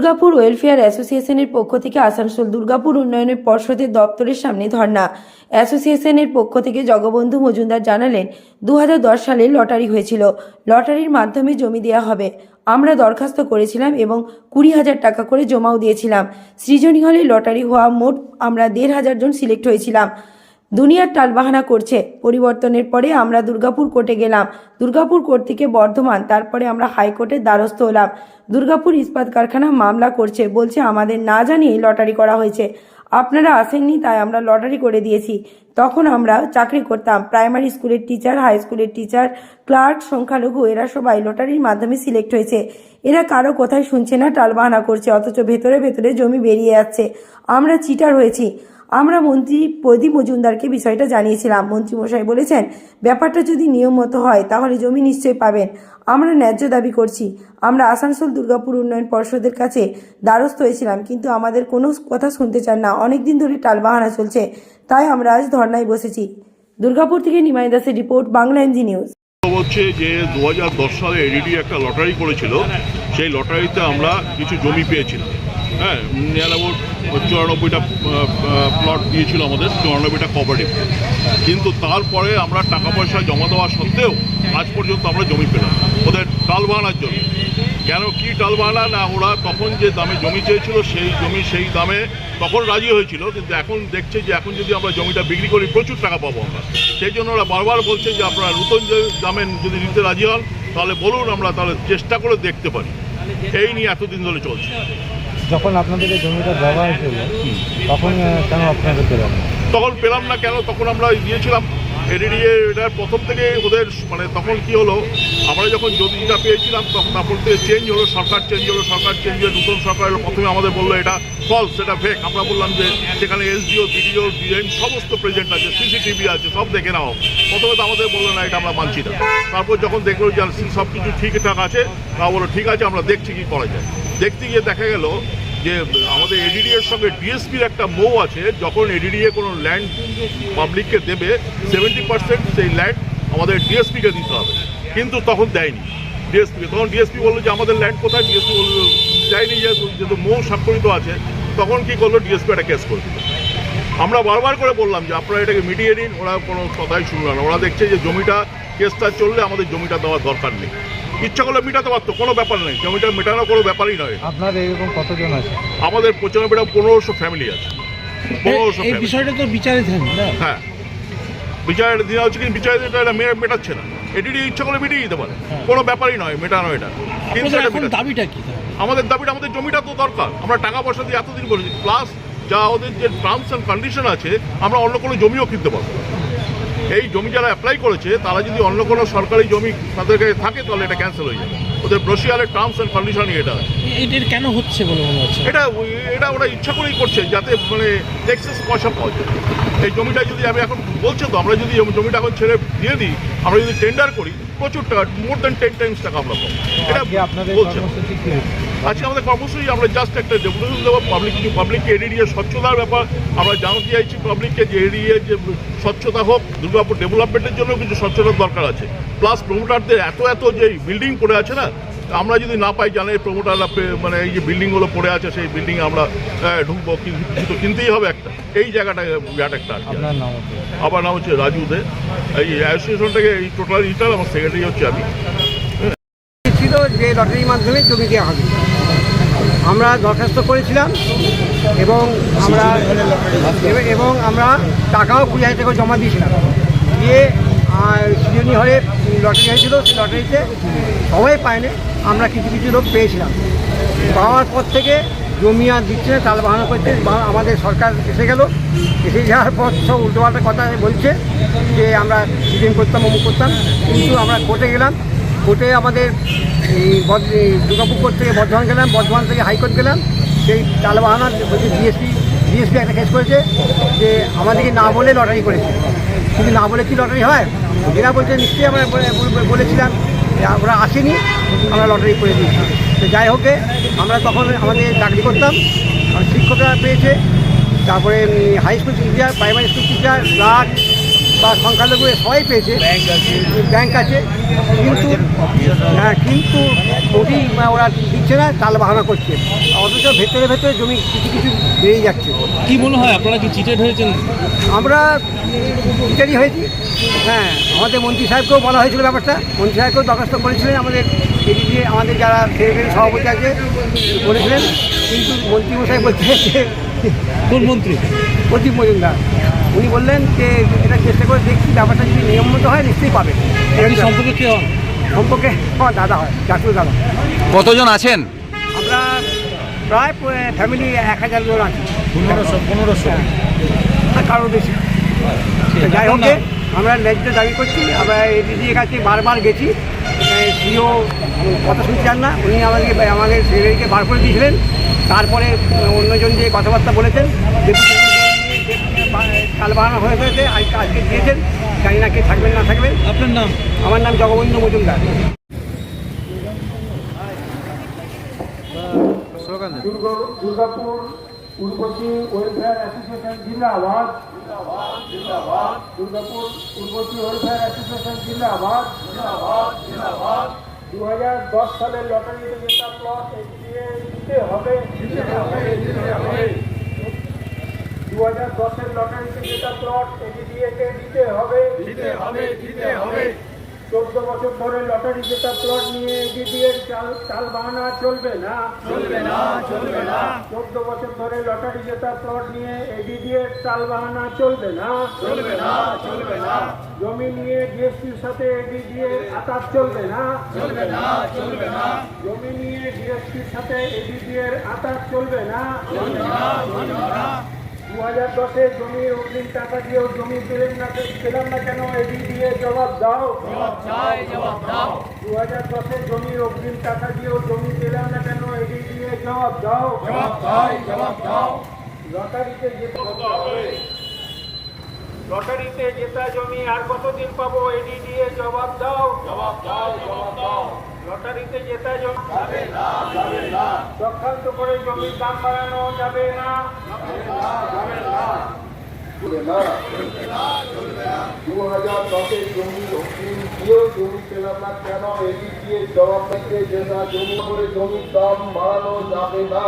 Durgapur welfare অ্যাসোসিয়েশনের পক্ষ থেকে আসানসোল দুর্গাপুর উন্নয়নের পর্ষদের দপ্তরের সামনে ধর্ণা। অ্যাসোসিয়েশনের পক্ষ থেকে জগবন্ধু মজুমদার জানালেন দু হাজার দশ সালে লটারি হয়েছিল। লটারির মাধ্যমে জমি দেওয়া হবে। আমরা দরখাস্ত করেছিলাম এবং কুড়ি হাজার টাকা করে জমাও দিয়েছিলাম। সৃজনী হলে লটারি হওয়া মোট আমরা দেড় হাজার জন সিলেক্ট হয়েছিলাম। দুনিয়ার টালবাহানা করছে। পরিবর্তনের পরে আমরা দুর্গাপুর কোর্টে গেলাম। দুর্গাপুর কোর্ট থেকে বর্ধমান, তারপরে আমরা হাইকোর্টের দ্বারস্থ হলাম। দুর্গাপুর ইস্পাত কারখানা মামলা করছে, বলছে আমাদের না জানিয়ে লটারি করা হয়েছে। আপনারা আসেননি, তাই আমরা লটারি করে দিয়েছি। তখন আমরা চাকরি করতাম। প্রাইমারি স্কুলের টিচার, হাই স্কুলের টিচার, ক্লার্ক, সংখ্যালঘু, এরা সবাই লটারির মাধ্যমে সিলেক্ট হয়েছে। এরা কারও কোথায় শুনছে না, টালবাহানা করছে, অথচ ভেতরে ভেতরে জমি বেরিয়ে যাচ্ছে আমরা চিটার হয়েছি। আমরা মন্ত্রী প্রদীপ মজুমদারকে বিষয়টা জানিয়েছিলাম। মন্ত্রীমশাই বলেছেন, ব্যাপারটা যদি নিয়ম মতো হয়, তাহলে জমি নিশ্চয়ই পাবেন। আমরা ন্যায্য দাবি করছি। আমরা আসানসোল দুর্গাপুর উন্নয়ন পর্ষদের কাছে দ্বারস্থ হয়েছিলাম, কিন্তু আমাদের কোনো কথা শুনতে চান না। অনেক দিন ধরে টালবাহানা চলছে, তাই আমরা আজ ধর্নায় বসেছি। দুর্গাপুর থেকে নিমাই দাসের রিপোর্ট, বাংলা এনজি নিউজ। হচ্ছে যে দু সালে এডিডি একটা লটারি করেছিল। সেই লটারিতে আমরা কিছু জমি পেয়েছিলাম। হ্যাঁ নিয়ার চুরানব্বইটা প্লট দিয়েছিল আমাদের, চুরানব্বইটা কোঅপারেটিভ কিন্তু তারপরে আমরা টাকা পয়সা জমা দেওয়া সত্ত্বেও আজ পর্যন্ত আমরা জমি পেলাম ওদের টালবাহানার জন্য। কেন কি টালবাহানা না, ওরা তখন যে দামে জমি চেয়েছিল, সেই জমি সেই দামে তখন রাজি হয়েছিল, কিন্তু এখন দেখছে যে এখন যদি আমরা জমিটা বিক্রি করি, প্রচুর টাকা পাবো আমরা। সেই জন্য ওরা বারবার বলছে যে আপনারা নতুন যে দামে যদি নিতে রাজি হন, তাহলে বলুন, আমরা তাহলে চেষ্টা করে দেখতে পারি। এই নিয়ে এতদিন ধরে চলছে। যখন আপনাদের এই জমিটা দেওয়া হয়েছিল তখন কেন আপনাদের পেলাম তখন পেলাম না কেন? তখন আমরা দিয়েছিলাম এডিডিএ এটার প্রথম থেকে ওদের মানে তখন কি হলো? আমরা যখন জমিটা পেয়েছিলাম, তখন তারপর থেকে চেঞ্জ হলো, সরকার চেঞ্জ হলো, সরকার চেঞ্জ হয়ে নতুন সরকার এলো। প্রথমে আমাদের বলল এটা ফলস এটা ফেক আমরা বললাম যে সেখানে এসডিও বিডিও ডিএন সমস্ত প্রেজেন্ট আছে সিসিটিভি আছে, সব দেখে নাও। প্রথমে তো আমাদের বলল, না, এটা আমরা মানছি না। তারপর যখন দেখল যে সব কিছু ঠিকঠাক আছে তা বলল, ঠিক আছে, আমরা দেখছি কি করা যায়। দেখতে গিয়ে দেখা গেল যে আমাদের এডিডি এর সঙ্গে ডিএসপির একটা মৌ আছে, যখন এডিডিএ কোনো ল্যান্ড পাবলিককে দেবে সেভেন্টি পার্সেন্ট সেই ল্যান্ড আমাদের ডিএসপিকে দিতে হবে। কিন্তু তখন দেয়নি ডিএসপিকে তখন ডিএসপি বলল যে, আমাদের ল্যান্ড কোথায়? ডিএসপি বলল, দেয়নি, যেহেতু মৌ স্বাক্ষরিত আছে। তখন কি করল? ডিএসপি একটা কেস করে আমরা বারবার করে বললাম যে, আপনারা এটাকে মিটিয়ে নিন, ওরা কোনো কথাই শুনল না। ওরা দেখছে যে, জমিটা কেসটা চললে আমাদের জমিটা দেওয়ার দরকার নেই। ইচ্ছা করলে মেটাতে পারতো কোনো ব্যাপার নেই। জমিটা মেটানো কোনো ব্যাপারই নয়। আপনার এরকম কতজন আছে? আমাদের পঁচানব্বইটা পনেরোশো ফ্যামিলি আছে। পনেরোশো এই বিষয়টা তো বিচারে হ্যাঁ। বিচারের হচ্ছে কিন্তু এটা মেটাচ্ছে না। এটি ইচ্ছা করে মিটিয়ে দিতে পারে। কোনো ব্যাপারই নয় মেটানো এটা। কিন্তু। দাবিটা কি? আমাদের দাবিটা আমাদের জমিটা তো দরকার। আমরা টাকা পয়সা দিয়ে এতদিন করেছি প্লাস যা ওদের যে টার্মস অ্যান্ড কন্ডিশন আছে আমরা অন্য কোনো জমিও কিনতে পারব। এই জমি যারা অ্যাপ্লাই করেছে তারা যদি অন্য কোনো সরকারি জমি তাদের কাছে থাকে তাহলে এটা ক্যান্সেল হয়ে যাবে। ওদের ব্রশিয়ারের টার্মস অ্যান্ড কন্ডিশনই এটা। এটার কেন হচ্ছে বলে মনে হচ্ছে? এটা এটা ওরা ইচ্ছা করেই করছে যাতে মানে এক্সেস পয়সা পাওয়া যায়। এই জমিটা যদি আমি এখন বলছে তো আমরা যদি জমিটা এখন ছেড়ে দিয়ে দিই আমরা যদি টেন্ডার করি প্রচুর টাকা মোর দেন টেন টাইমস টাকা আমরা পাবো। এটা আপনাদের বলছে? আজকে আমাদের কর্মসূচি আমরা জাস্ট একটা ডেভেলপমেন্ট দেবো পাবলিক কিছু পাবলিককে এড়িয়ে স্বচ্ছতার ব্যাপার। আমরা জানাতে চাইছি পাবলিককে যে এড়িয়ে যে স্বচ্ছতা হোক দুর্গাপুর ডেভেলপমেন্টের জন্য কিছু স্বচ্ছতার দরকার আছে। প্লাস প্রমোটারদের এত এত যে বিল্ডিং পড়ে আছে না আমরা যদি না পাই জানে প্রমোটাররা মানে এই যে বিল্ডিংগুলো পড়ে আছে সেই বিল্ডিং আমরা আহ, ঢুকবো কিন্তু কিনতেই হবে একটা। এই জায়গাটা বিরাট একটা আমার নাম হচ্ছে রাজু দে। এই অ্যাসোসিয়েশন থেকে এই টোটাল ইটার আমার সেক্রেটারি হচ্ছে আমি। ছিল যে লটারির মাধ্যমে জমি দেওয়া হবে। আমরা দরখাস্ত করেছিলাম এবং আমরা এব- আমরা টাকাও কুড়ি হাজার টাকা জমা দিয়েছিলাম। দিয়ে সৃজনী হলে লটারি হয়েছিল, সেই লটারিতে সবাই পায়নি, আমরা কিছু কিছু লোক পেয়েছিলাম। পাওয়ার পর থেকে জমি আর দিচ্ছে না, তাল বাহানো করছে আমাদের সরকার এসে গেল, এসে যাওয়ার পর সব উল্টোপাল্টা কথা বলছে, যে আমরা সিজন করতাম, অমুক করতাম, কিন্তু আমরা কোর্টে গেলাম কোর্টে আমাদের এই দুর্গাপুর কোর্ট থেকে বর্ধমান গেলাম, বর্ধমান থেকে হাইকোর্ট গেলাম। সেই তালবাহানা বলছে ডিএসপি ডিএসপি একটা কেস করেছে যে আমাদেরকে না বলে লটারি করেছে। কিন্তু না বলে কি লটারি হয়? এরা বলছে, নিশ্চয়ই আমরা বলে- বলে- বলেছিলাম যে আমরা আসিনি, আমরা লটারি করে দিয়েছি। তো যাই হোক আমরা তখন আমাদের চাকরি করতাম শিক্ষকরা পেয়েছে। তারপরে high school teacher primary school teacher clerk বা সংখ্যালঘু সবাই পেয়েছে। ব্যাংক আছে। কিন্তু হ্যাঁ কিন্তু ওটি ওরা দিচ্ছে না তাল বাহানা করছে। অথচ ভেতরে ভেতরে জমি কিছু কিছু বেরিয়ে যাচ্ছে। কি মনে হয় আপনারা কি চিটেড হয়েছেন? আমরা বিচারই হয়েছি। হ্যাঁ আমাদের মন্ত্রী সাহেবকেও বলা হয়েছিল ব্যাপারটা। মন্ত্রী সাহেবকেও দরখাস্ত করেছিলেন আমাদের এদিক দিয়ে আমাদের যারা সেক্রেটারি সভাপতি আছে বলেছিলেন। কিন্তু মন্ত্রী মশাই বলছে কোন মন্ত্রী? প্রদীপ মজুমদার। উনি বললেন যে এটা চেষ্টা করে দেখছি ব্যাপারটা যদি নিয়মিত হয় নিশ্চয়ই পাবে। সম্পর্কে কে হন? সম্পর্কে আমার দাদা হয় ডাক্তার দাদা। কতজন আছেন? আমরা প্রায় ফ্যামিলি এক হাজার জন আছি। পনেরোশো পনেরোশো। আর কারোর বেশি যাই হোক আমরা ন্যায্য দাবি করছি আমরা এডিডির কাছে বারবার গেছি। সিও কথা শুনছেন না উনি আমাদেরকে আমাদের সেক্রেটারিকে বার করে দিয়েছিলেন। তারপরে অন্যজন যে কথাবার্তা বলেছেন কাল বাহানা হয়ে হয়েছে আজকে আজকে দিয়েছেন জানি না কে থাকবেন না থাকবেন। আপনার নাম? আমার নাম জগবন্ধু মজুমদার। দুর্গাপুর উর্বশী ওয়েলফেয়ার অ্যাসোসিয়েশন জিন্দাবাদ। দুর্গাপুর উর্বশী ওয়েলফেয়ার অ্যাসোসিয়েশন জিন্দাবাদ। দু হাজার দশ সালের লটারিতে যেটা প্লট এগিয়ে দিতে হবে। দু হাজার দশের লটারিতে যেটা প্লট এগিয়ে দিতে হবে দিতে হবে দিতে হবে। চোদ্দ বছর ধরে লটারি প্লট নিয়ে এগিয়ে চাল চাল বাহানা চলবে না? চলবে না চলবে না। চোদ্দ বছর ধরে লটারি প্লট নিয়ে চাল বাহানা চলবে না? চলবে না চলবে না। জমি নিয়ে জিএসটির সাথে আতাত চলবে না? চলবে না চলবে না। জমি নিয়ে জিএসটির সাথে এগিয়ে আতাত চলবে না? চলবে না চলবে না। দু হাজার দশে জমি অগ্রিম টাকা দিয়েও জমি পেলেন না পেলাম না কেন? এডি দিয়ে জবাব দাও। জবাব চাই জবাব দাও। দু হাজার দশে জমি অগ্রিম টাকা দিয়েও জমি পেলাম না কেন? এডি দিয়ে জবাব দাও। জবাব দাও। লটারিতে লটারিতে জেতা জমি আর কতদিন পাবো? এডি দিয়ে জবাব দাও। জবাব দাও জবাব দাও। লটারিতে জেতা যাবে না চক্রান্ত করে জমির দাম বাড়ানো যাবে না। দু হাজার দশের জমি দিয়েও জমি পেলাম না কেন এদিক দিয়ে জবাব দিতে যে জমি করে জমির দাম বাড়ানো যাবে না?